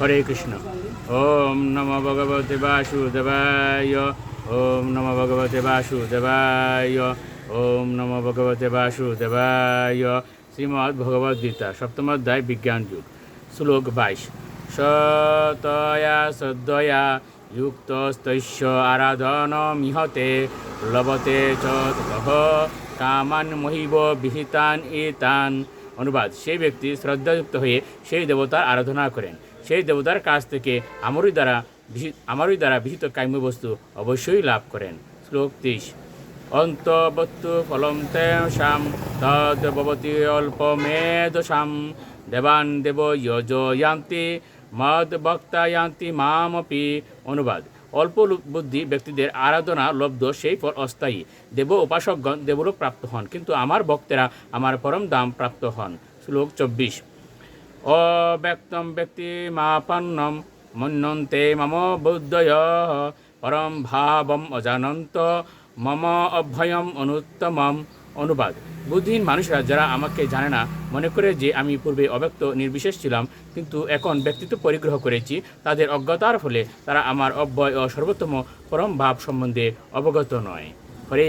হরে কৃষ্ণ। ওম নম ভগবতে বাসুদেবায়। ওম নম ভগবতে বাসুদেবায়। ওম নম ভগবতে বাসুদেবায়। শ্রীমদ্ ভগবদ গীতা, সপ্তম অধ্যায়, বিজ্ঞান যুগ, শ্লোক বাইশ। সতয়া সদ্যয়া যুক্তস্তৈশ্য আরাধন মিহতে লবতে চ ততঃ কামান মহিব বিহিতান ইতান অনুবাদ, সেই ব্যক্তি শ্রদ্ধাযুক্ত হয়ে সেই দেবতার আরাধনা করেন। সেই দেবতার কাছ থেকে আমারই দ্বারা আমারই দ্বারা বিহিত কাম্য বস্তু অবশ্যই লাভ করেন। শ্লোক তেইশ অন্তবস্তু ফলম তেষাম, তদ ভবতি অল্পমেধসাম, দেবান দেব যজয়ান্তি মদ বক্তা ইয়ান্তি মামপি। অনুবাদ। অল্প বুদ্ধি ব্যক্তিদের আরাধনা লব্ধ, সেই ফল অস্থায়ী। দেব উপাসকগণ দেবলোক প্রাপ্ত হন, কিন্তু আমার ভক্তেরা আমার পরম দাম প্রাপ্ত হন। শ্লোক চব্বিশ। অব্যক্তম ব্যক্তি মাপন্নম মন্যন্তে মম বুদ্ধয় পরম ভাবম অজানন্ত মম অভয়ম অনুত্তমম অনুবাদ বুদ্ধিহীন মানুষরা যারা আমাকে জানে না। মনে করে যে আমি পূর্বে অব্যক্ত, নির্বিশেষ ছিলাম, কিন্তু এখন ব্যক্তিত্ব পরিগ্রহ করেছি। তাদের অজ্ঞতার ফলে তারা আমার অব্যয় ও সর্বোত্তম পরম ভাব সম্বন্ধে অবগত নয়। হরে